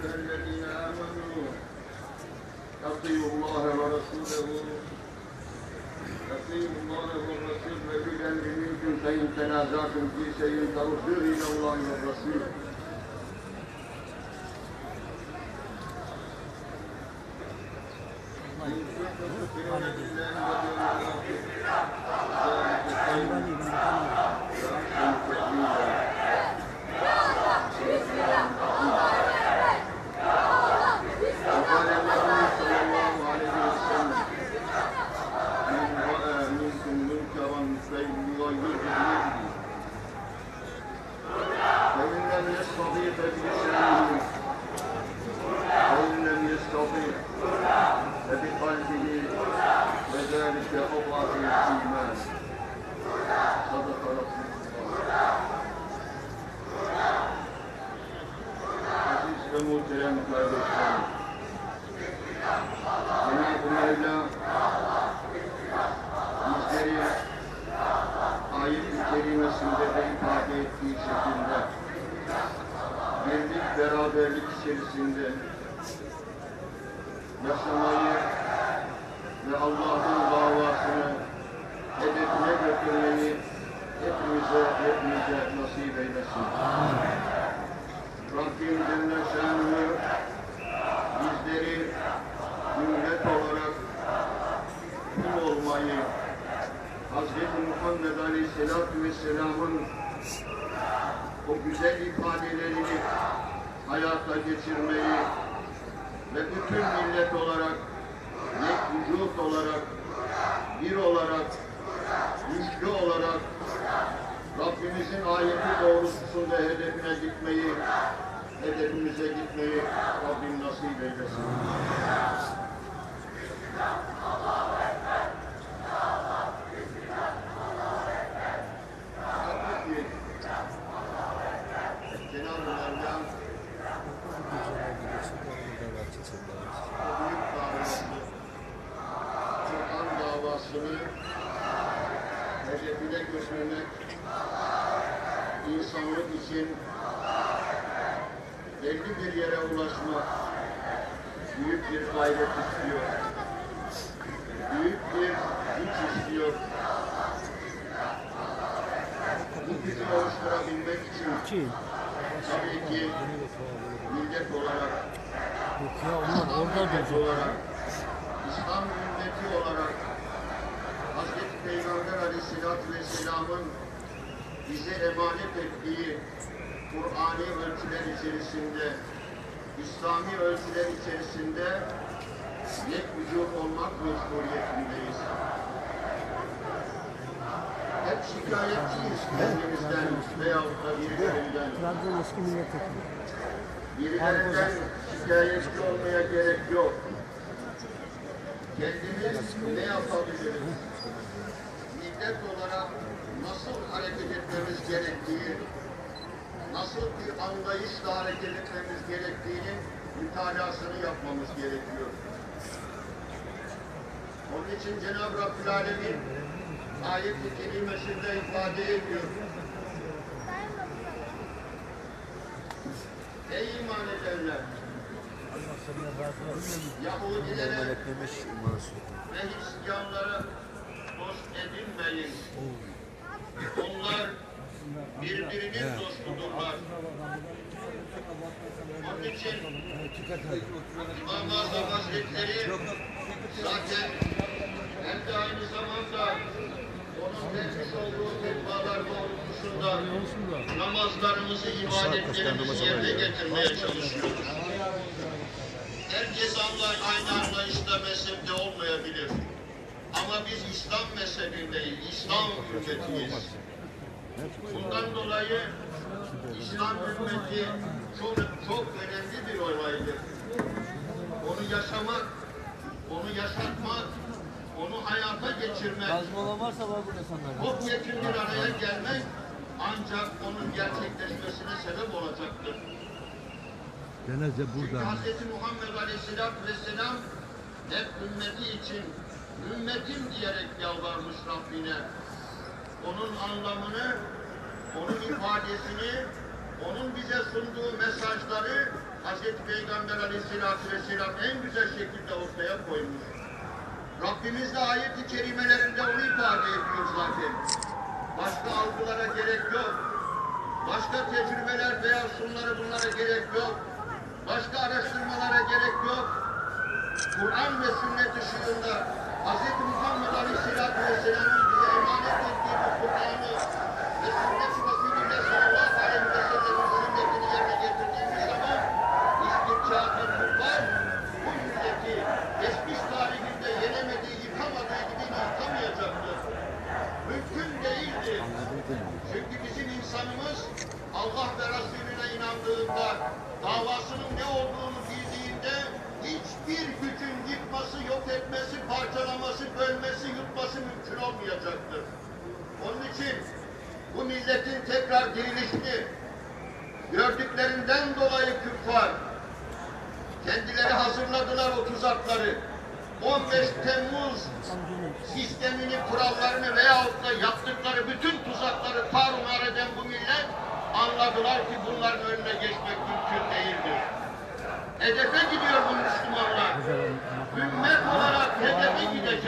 ايها الذين آمنوا أطيعوا الله ورسوله. أطيعوا الله ورسوله فاذا منكم فإن تنازعتم في شيء فردوه إلى الله والرسول. إن كنتم تؤمنون بالله ve muhterem kardeşlerim, Cenab-ı Mevla bizleri ayet-i kerimesinde de ifade ettiği şekilde birlik beraberlik içerisinde yaşamayı ve Allah'ın davasını hedefine götürmeyi hepimize, hepimize nasip eylesin. Rabbim Celle Şanlı bizleri ümmet olarak kul olmayı, Hz. Muhammed Aleyhisselatü Vesselam'ın o güzel ifadelerini hayata geçirmeyi ve bütün millet olarak, tek vücut olarak, bir olarak, güçlü olarak Rabbimizin ayeti doğrultusunda hedefine gitmeyi, hedefimize gitmeyi Rabbim nasip eylesin. Tabii ki Cenab-ı Mevla o büyük davası, Kur'an davasını hedefine götürmek, insanlık için belli bir yere ulaşmak büyük bir gayret istiyor. Büyük bir güç istiyor. Bu gücü oluşturabilmek için tabii ki millet olarak, Ya onlar orada İslam ümmeti olarak Aleyhisselatü Vesselam'ın bize emanet ettiği Kur'ani ölçüler içerisinde, İslami ölçüler içerisinde yek vücut olmak mecburiyetindeyiz. Hep şikayetçiyiz kendimizden veyahut da birilerinden. Trabzon eski milletvekili. Birilerinden şikayetçi olmaya gerek yok. Kendimiz ne yapabiliriz? Millet olarak nasıl hareket etmemiz gerektiği, nasıl bir anlayışla hareket etmemiz gerektiğinin mütalasını yapmamız gerekiyor. Onun için Cenab-ı Rabbül Alemin ayet-i kerimesinde ifade ediyor. Ey iman edenler! Yahudilere ve Hristiyanlara dost edinmeyin. Onlar birbirinin dostudurlar. Onun için İmam Azam Hazretleri zaten hem de aynı zamanda onun vermiş olduğu fetvalar doğrultusunda namazlarımızı, ibadetlerimizi yerine getirmeye çalışıyoruz. Herkes Allah aynı anlayışta mezhepte olmayabilir. Ama biz İslam mezhebindeyiz, İslam ümmetiyiz. Bundan dolayı İslam ümmeti çok çok önemli bir olaydır. Onu yaşamak, onu yaşatmak, onu hayata geçirmek, Kazmalı varsa var burada sanırım. topyekun bir araya gelmek ancak onun gerçekleşmesine sebep olacaktır. Cenaze Çünkü burada. Hz. Muhammed Aleyhisselatü Vesselam hep ümmeti için ümmetim diyerek yalvarmış Rabbine. Onun anlamını, onun ifadesini, onun bize sunduğu mesajları Hz. Peygamber Aleyhisselatü Vesselam en güzel şekilde ortaya koymuş. Rabbimiz de ayet-i kerimelerinde onu ifade ediyor zaten. Başka algılara gerek yok. Başka tecrübeler veya şunlara bunlara gerek yok. Başka araştırmalara gerek yok. Kur'an ve sünnet ışığında Hz. Muhammed Aleyhisselatü Vesselam'ın bize emanet ettiği bu Kur'an'ı ve sünnet aleyhi ve sellem'in sünnetini getirdiğimiz zaman hiçbir kafir bu milleti geçmiş tarihinde yenemediği, yıkamadığı gibi yıkamayacaktır. Mümkün değildir. Çünkü bizim insanımız Allah ve Resulüne inandığında, davasının ne olduğunu bildiğinde hiçbir gücün yıkması, yok etmesi, parçalaması, bölmesi, yutması mümkün olmayacaktır. Onun için bu milletin tekrar dirilişini gördüklerinden dolayı küffar kendileri hazırladılar o tuzakları. 15 Temmuz sistemini, kurallarını veyahut da yaptıkları bütün tuzakları tarumar eden bu millet anladılar ki bunların önüne geçmek mümkün değildir. Hedefe gidiyor bu Müslümanlar. Ümmet olarak hedefe gidecek.